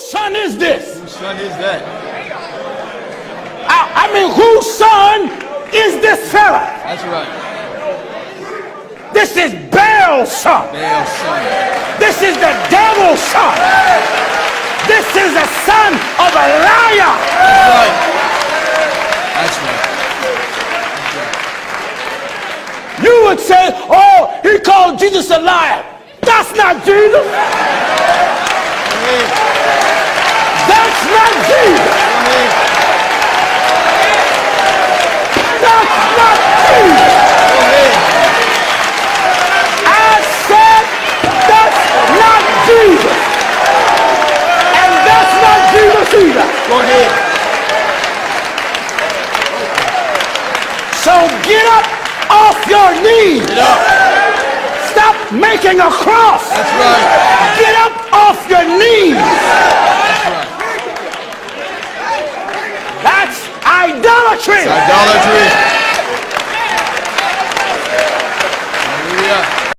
Whose son is this? Whose son is that? I, I mean, whose son is this fella? That's right. This is Baal's son. Baal's son. This is the devil's son. This is the son of a liar. That's right. That's right. You would say, oh, he called Jesus a liar. That's not Jesus. That's not Jesus. That's not Jesus. I said, that's not Jesus. And that's not Jesus either. Go ahead. So get up off your knees. Stop making a cross. That's right. Get up off your knees. That's right. That's idolatry. Idolatry.